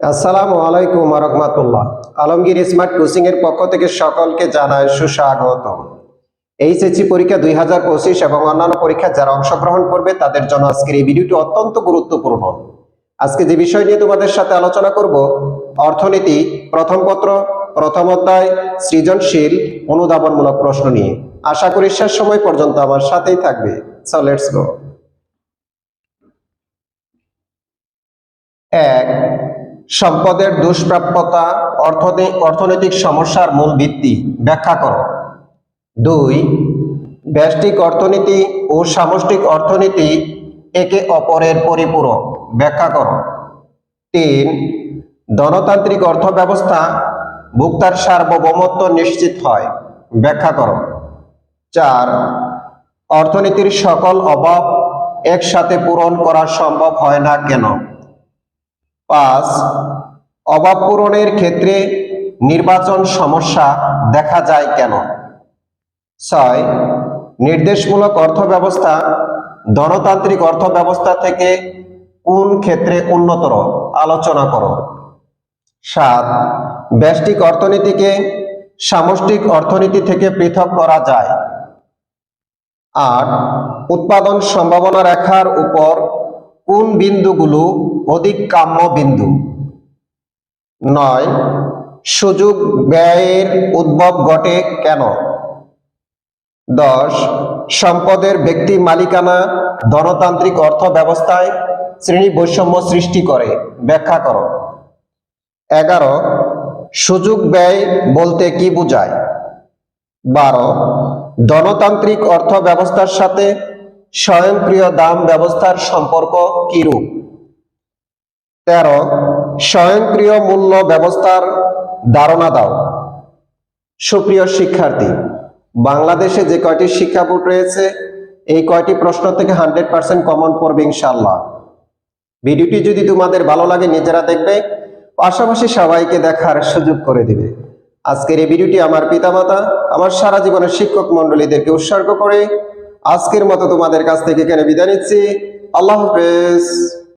আসসালামু আলাইকুম রহমতুল্লাহ। Alamgir smart coaching এর পক্ষ থেকে সকলকে জানায় সুস্বাগত এইচএসসি পরীক্ষা দুই হাজার পঁচিশ এবং অন্যান্য পরীক্ষায় যারা অংশগ্রহণ করবে, তাদের জন্য আজকের এই ভিডিওটি অত্যন্ত গুরুত্বপূর্ণ। আজকে যে বিষয় নিয়ে তোমাদের সাথে আলোচনা করব, অর্থনীতি, প্রথম পত্র, প্রথম অধ্যায়, সৃজনশীল, অনুধাবনমূলক প্রশ্ন নিয়ে। আশা করি শেষ সময় পর্যন্ত আমার সাথেই থাকবে। সো লেটস গো এক সম্পদের দুষ্প্রাপ্যতা অর্থনে- অর্থনৈতিক সমস্যার মূল ভিত্তি। ব্যাখ্যা করো। দুই ব্যষ্টিক অর্থনীতি ও সামষ্টিক অর্থনীতি একে অপরের পরিপূরক। ব্যাখ্যা করো। তিন, ধনতান্ত্রিক অর্থ ব্যবস্থা ভোক্তার সার্বভৌমত্ব নিশ্চিত হয়। ব্যাখ্যা করো। চার, অর্থনীতির সকল অভাব একসাথে পূরণ করা সম্ভব হয় না কেন? পাঁচ অভাব পূরণের ক্ষেত্রে নির্বাচন সমস্যা দেখা যায় কেন? ছয়, নির্দেশমূলক অর্থ ব্যবস্থা ধনতান্ত্রিক অর্থ ব্যবস্থা থেকে কোন ক্ষেত্রে উন্নতর? আলোচনা করো। সাত, ব্যষ্টিক অর্থনীতিকে সামষ্টিক অর্থনীতি থেকে পৃথক করা যায়। আট, উৎপাদন সম্ভাবনা রেখার উপর কোন বিন্দুগুলো অধিক কাম্য বিন্দু নয়, সুযোগ ব্যয়ের উদ্ভব ঘটে কেন? দশ, সম্পদের ব্যক্তি মালিকানা ধনতান্ত্রিক অর্থ ব্যবস্থায় শ্রেণি বৈষম্য সৃষ্টি করে। ব্যাখ্যা করো। এগারো, সুযোগ ব্যয় বলতে কি বোঝায়? বারো, ধনতান্ত্রিক অর্থ ব্যবস্থার সাথে স্বয়ংক্রিয় দাম ব্যবস্থার সম্পর্ক কিরূপ? তেরো, স্বয়ংক্রিয় মূল্য ব্যবস্থার ধারণা দাও। সুপ্রিয় শিক্ষার্থী, বাংলাদেশে যে কয়টি শিক্ষা বোর্ড রয়েছে, এই কয়টি প্রশ্ন থেকে হান্ড্রেড পার্সেন্ট কমন পড়বে ইনশাল্লাহ ভিডিওটি যদি তোমাদের ভালো লাগে, নিজেরা দেখবে, পাশাপাশি সবাইকে দেখার সুযোগ করে দিবে। আজকের এই ভিডিওটি আমার পিতামাতা, আমার সারা জীবনের শিক্ষক মন্ডলীদেরকে উৎসর্গ করে আজকের মতো তোমাদের কাছ থেকে এখানে বিদায় নিচ্ছি। আল্লাহ হাফেজ।